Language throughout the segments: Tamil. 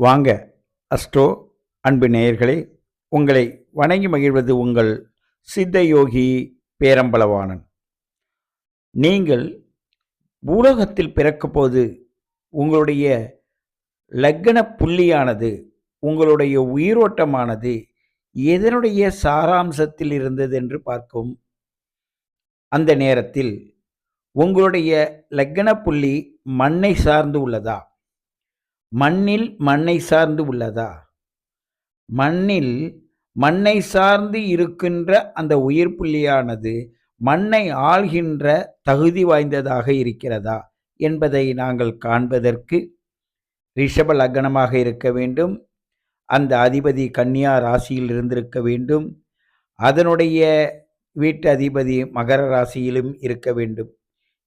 வாங்க அஸ்ட்ரோ அன்பு நேயர்களே உங்களை வணங்கி மகிழ்வது உங்கள் சித்த யோகி பேரம்பலவாணன். நீங்கள் பூலோகத்தில் பிறக்கும்போது உங்களுடைய லக்ன புள்ளியானது உங்களுடைய உயிரோட்டமானது எதனுடைய சாராம்சத்தில் இருந்தது என்று பார்க்கும் அந்த நேரத்தில் உங்களுடைய லக்ன புள்ளி மண்ணை சார்ந்து உள்ளதா? மண்ணில் மண்ணை சார்ந்து உள்ளதா? மண்ணில் மண்ணை சார்ந்து இருக்கின்ற அந்த உயிர் புள்ளியானது மண்ணை ஆள்கின்ற தகுதி வாய்ந்ததாக இருக்கிறதா என்பதை நாங்கள் காண்பதற்கு ரிஷப லக்னமாக இருக்க வேண்டும். அந்த அதிபதி கன்னியா ராசியில் இருந்திருக்க வேண்டும். அதனுடைய வீட்டு அதிபதி மகர ராசியிலும் இருக்க வேண்டும்.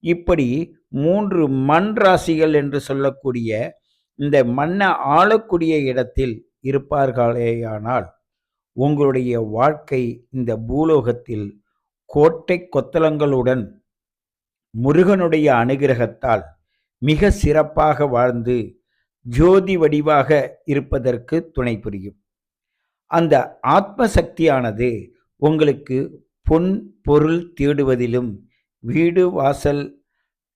இப்படி மூன்று மண் ராசிகள் என்று சொல்லக்கூடிய இந்த மண்ணை ஆளக்கூடிய இடத்தில் இருப்பார்களேயானால் உங்களுடைய வாழ்க்கை இந்த பூலோகத்தில் கோட்டை கொத்தலங்களுடன் முருகனுடைய அனுகிரகத்தால் மிக சிறப்பாக வாழ்ந்து ஜோதி வடிவாக இருப்பதற்கு துணை புரியும். அந்த ஆத்ம சக்தியானது உங்களுக்கு பொன் பொருள் தேடுவதிலும் வீடு வாசல்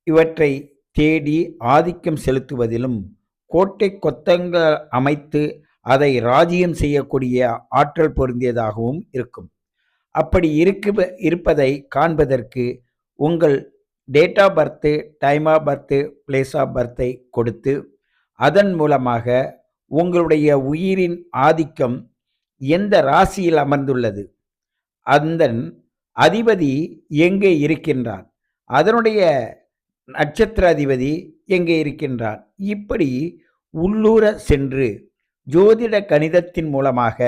இவற்றை தேடி ஆதிக்கம் செலுத்துவதிலும் கோட்டை கொத்தங்கள் அமைத்து அதை ராஜ்யம் செய்யக்கூடிய ஆற்றல் பொருந்தியதாகவும் இருக்கும். அப்படி இருக்கு இருப்பதை காண்பதற்கு உங்கள் date of birth time of birth place of பர்த்தை கொடுத்து அதன் மூலமாக உங்களுடைய உயிரின் ஆதிக்கம் எந்த ராசியில் அமர்ந்துள்ளது? அந்த அதிபதி எங்கே இருக்கின்றான் அதனுடைய நட்சத்திர அதிபதி எங்கே இருக்கின்றான் இப்படி உள்ளூர சென்று ஜோதிட கணிதத்தின் மூலமாக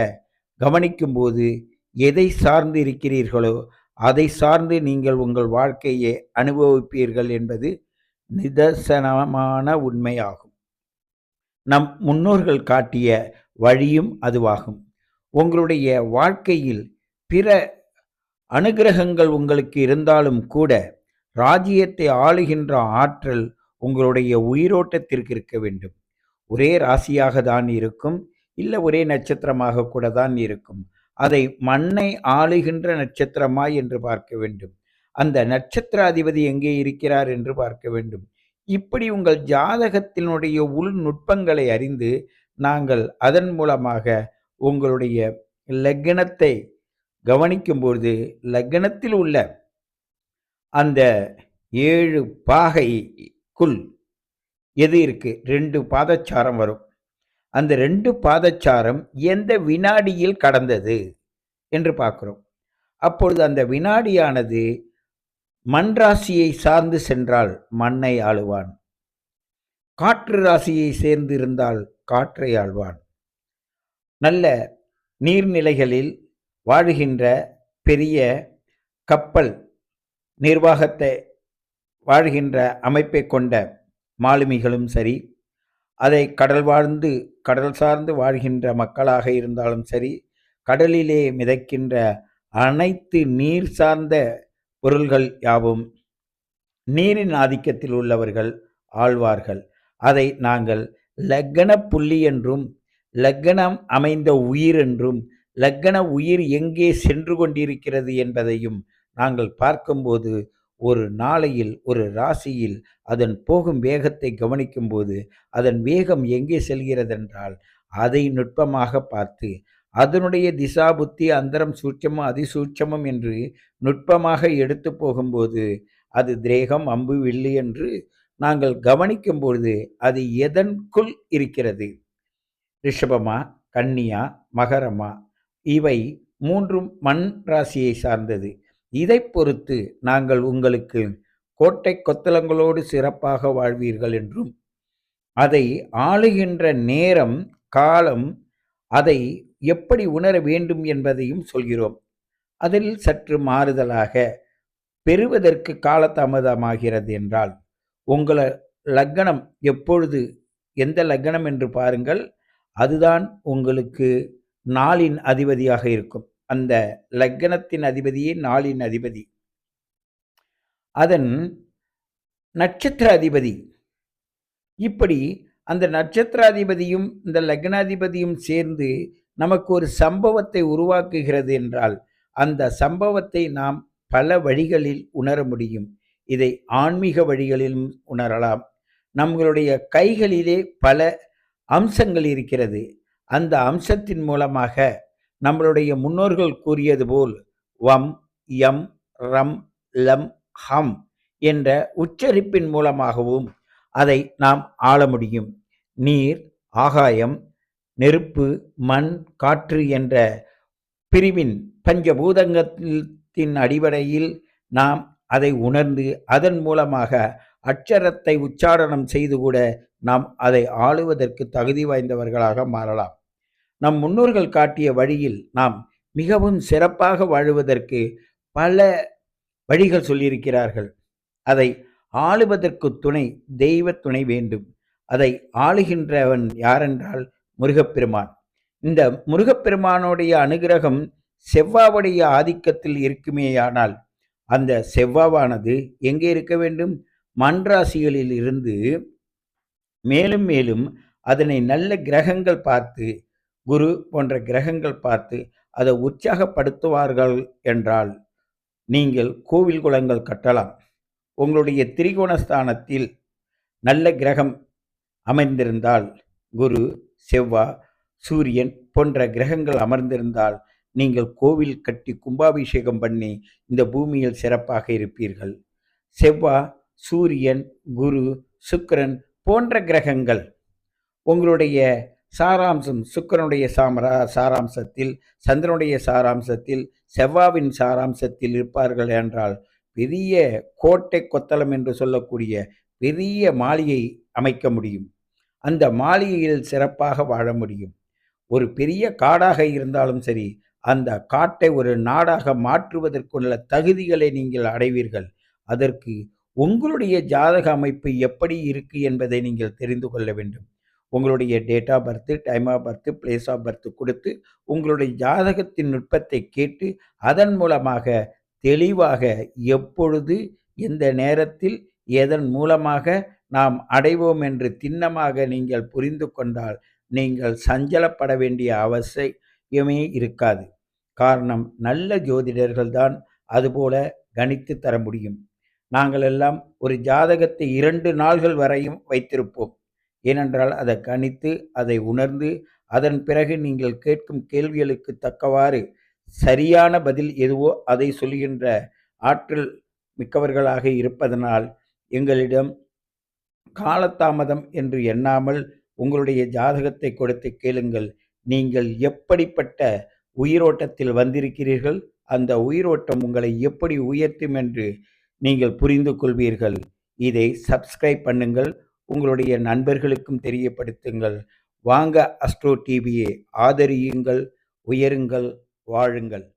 கவனிக்கும்போது எதை சார்ந்து இருக்கிறீர்களோ அதை சார்ந்து நீங்கள் உங்கள் வாழ்க்கையை அனுபவிப்பீர்கள் என்பது நிதர்சனமான உண்மையாகும். நம் முன்னோர்கள் காட்டிய வழியும் அதுவாகும். உங்களுடைய வாழ்க்கையில் பிற அனுகிரகங்கள் உங்களுக்கு இருந்தாலும் கூட ராஜ்யத்தை ஆளுகின்ற ஆற்றல் உங்களுடைய உயிரோட்டத்திற்கு இருக்க வேண்டும். ஒரே ராசியாக தான் இருக்கும் இல்லை ஒரே நட்சத்திரமாக கூட தான் இருக்கும். அதை மண்ணை ஆளுகின்ற நட்சத்திரமா என்று பார்க்க வேண்டும். அந்த நட்சத்திர அதிபதி எங்கே இருக்கிறார் என்று பார்க்க வேண்டும். இப்படி உங்கள் ஜாதகத்தினுடைய உள் நுட்பங்களை அறிந்து நாங்கள் அதன் மூலமாக உங்களுடைய லக்னத்தை கவனிக்கும்பொழுது லக்னத்தில் உள்ள அந்த ஏழு பாகைக்குள் எது இருக்குது ரெண்டு பாதச்சாரம் வரும். அந்த ரெண்டு பாதச்சாரம் எந்த வினாடியில் கடந்தது என்று பார்க்குறோம். அப்பொழுது அந்த வினாடியானது மண் ராசியை சார்ந்து சென்றால் மண்ணை ஆளுவான். காற்று ராசியை சேர்ந்து இருந்தால் காற்றை ஆழ்வான் நல்ல நீர்நிலைகளில் வாழ்கின்ற பெரிய கப்பல் நிர்வாகத்தை வாழ்கின்ற அமைப்பை கொண்ட மாலுமிகளும் சரி அதை கடல் வாழ்ந்து கடல் சார்ந்து வாழ்கின்ற மக்களாக இருந்தாலும் சரி கடலிலே மிதக்கின்ற அனைத்து நீர் சார்ந்த பொருள்கள் யாவும் நீரின் ஆதிக்கத்தில் உள்ளவர்கள் ஆழ்வார்கள். அதை நாங்கள் லக்கண புள்ளி என்றும் லக்கணம் அமைந்த உயிர் என்றும் லக்கண உயிர் எங்கே சென்று கொண்டிருக்கிறது என்பதையும் நாங்கள் பார்க்கும்போது ஒரு நாளையில் ஒரு ராசியில் அதன் போகும் வேகத்தை கவனிக்கும்போது அதன் வேகம் எங்கே செல்கிறதென்றால் அதை நுட்பமாக பார்த்து அதனுடைய திசா புத்தி அந்தரம் சூட்சமும் அதிசூட்சமும் என்று நுட்பமாக எடுத்து போகும்போது அது திரேகம் அம்பு வில்லு என்று நாங்கள் கவனிக்கும் பொழுது அது எதற்குள் இருக்கிறது? ரிஷபமா கன்னியா மகரமா? இவை மூன்றும் மண் ராசியை சார்ந்தது. இதை பொறுத்து நாங்கள் உங்களுக்கு கோட்டை கொத்தளங்களோடு சிறப்பாக வாழ்வீர்கள் என்றும் அதை ஆளுகின்ற நேரம் காலம் அதை எப்படி உணர வேண்டும் என்பதையும் சொல்கிறோம். அதில் சற்று மாறுதலாக பெறுவதற்கு காலதாமதமாகிறது என்றால் உங்களை லக்கணம் எப்பொழுது எந்த லக்கணம் என்று பாருங்கள் அதுதான் உங்களுக்கு நாளின் அதிபதியாக இருக்கும். அந்த லக்கணத்தின் அதிபதியே நாளின் அதிபதி. அதன் நட்சத்திர அதிபதி. இப்படி அந்த நட்சத்திராதிபதியும் இந்த லக்னாதிபதியும் சேர்ந்து நமக்கு ஒரு சம்பவத்தை உருவாக்குகிறது என்றால் அந்த சம்பவத்தை நாம் பல வழிகளில் உணர முடியும். இதை ஆன்மீக வழிகளிலும் உணரலாம். நம்மளுடைய கைகளிலே பல அம்சங்கள் இருக்கிறது. அந்த அம்சத்தின் மூலமாக நம்மளுடைய முன்னோர்கள் கூறியது போல் வம் யம் ரம் லம் ஹம் என்ற உச்சரிப்பின் மூலமாகவும் அதை நாம் ஆள முடியும். நீர் ஆகாயம் நெருப்பு மண் காற்று என்ற பிரிவின் பஞ்சபூதங்கத்தின் அடிப்படையில் நாம் அதை உணர்ந்து அதன் மூலமாக அட்சரத்தை உச்சாரணம் செய்து கூட நாம் அதை ஆளுவதற்கு தகுதி வாய்ந்தவர்களாக மாறலாம். நம் முன்னோர்கள் காட்டிய வழியில் நாம் மிகவும் சிறப்பாக வாழுவதற்கு பல வழிகள் சொல்லியிருக்கிறார்கள். அதை ஆளுவதற்கு துணை தெய்வ துணை வேண்டும். அதை ஆளுகின்றவன் யாரென்றால் முருகப்பெருமான். இந்த முருகப்பெருமானுடைய அனுகிரகம் செவ்வாவுடைய ஆதிக்கத்தில் இருக்குமேயானால் அந்த செவ்வாவானது எங்கே இருக்க வேண்டும்? மண்ராசிகளில் இருந்து மேலும் மேலும் அதனை நல்ல கிரகங்கள் பார்த்து குரு போன்ற கிரகங்கள் பார்த்து அதை உற்சாகப்படுத்துவார்கள் என்றால் நீங்கள் கோவில் குளங்கள் கட்டலாம். உங்களுடைய திரிகோணஸ்தானத்தில் நல்ல கிரகம் அமைந்திருந்தால் குரு செவ்வா சூரியன் போன்ற கிரகங்கள் அமர்ந்திருந்தால் நீங்கள் கோவில் கட்டி கும்பாபிஷேகம் பண்ணி இந்த பூமியில் சிறப்பாக இருப்பீர்கள். செவ்வா சூரியன் குரு சுக்கிரன் போன்ற கிரகங்கள் உங்களுடைய சாராம்சம் சுக்கிரனுடைய சாமரா சாராம்சத்தில் சந்திரனுடைய சாராம்சத்தில் செவ்வாவின் சாராம்சத்தில் இருப்பார்கள் என்றால் பெரிய கோட்டை கொத்தளம் என்று சொல்லக்கூடிய பெரிய மாளிகை அமைக்க முடியும். அந்த மாளிகையில் சிறப்பாக வாழ முடியும். ஒரு பெரிய காடாக இருந்தாலும் சரி அந்த காட்டை ஒரு நாடாக மாற்றுவதற்குள்ள தகுதிகளை நீங்கள் அடைவீர்கள். அதற்கு உங்களுடைய ஜாதக அமைப்பு எப்படி இருக்கு என்பதை நீங்கள் தெரிந்து கொள்ள வேண்டும். உங்களுடைய date of birth time of birth place of birth கொடுத்து உங்களுடைய ஜாதகத்தின் நுட்பத்தை கேட்டு அதன் மூலமாக தெளிவாக எப்பொழுது எந்த நேரத்தில் எதன் மூலமாக நாம் அடைவோம் என்று திண்ணமாக நீங்கள் புரிந்து கொண்டால் நீங்கள் சஞ்சலப்பட வேண்டிய அவசியமே இருக்காது. காரணம் நல்ல ஜோதிடர்கள் தான் அதுபோல கணித்து தர முடியும். நாங்கள் எல்லாம் ஒரு ஜாதகத்தை இரண்டு நாள்கள் வரையும் வைத்திருப்போம். ஏனென்றால் அதை கணித்து அதை உணர்ந்து அதன் பிறகு நீங்கள் கேட்கும் கேள்விகளுக்கு தக்கவாறு சரியான பதில் எதுவோ அதை சொல்கின்ற ஆற்றல் மிக்கவர்களாக இருப்பதனால் எங்களிடம் காலதாமதம் என்று எண்ணாமல் உங்களுடைய ஜாதகத்தை கொடுத்து கேளுங்கள். நீங்கள் எப்படிப்பட்ட உயிரோட்டத்தில் வந்திருக்கிறீர்கள்? அந்த உயிரோட்டம் உங்களை எப்படி உயர்த்தும் என்று நீங்கள் புரிந்து கொள்வீர்கள். இதை சப்ஸ்கிரைப் பண்ணுங்கள். உங்களுடைய நண்பர்களுக்கும் தெரியப்படுத்துங்கள். வாங்க அஸ்ட்ரோ டிவியை ஆதரியுங்கள் உயருங்கள் வாழுங்கள்.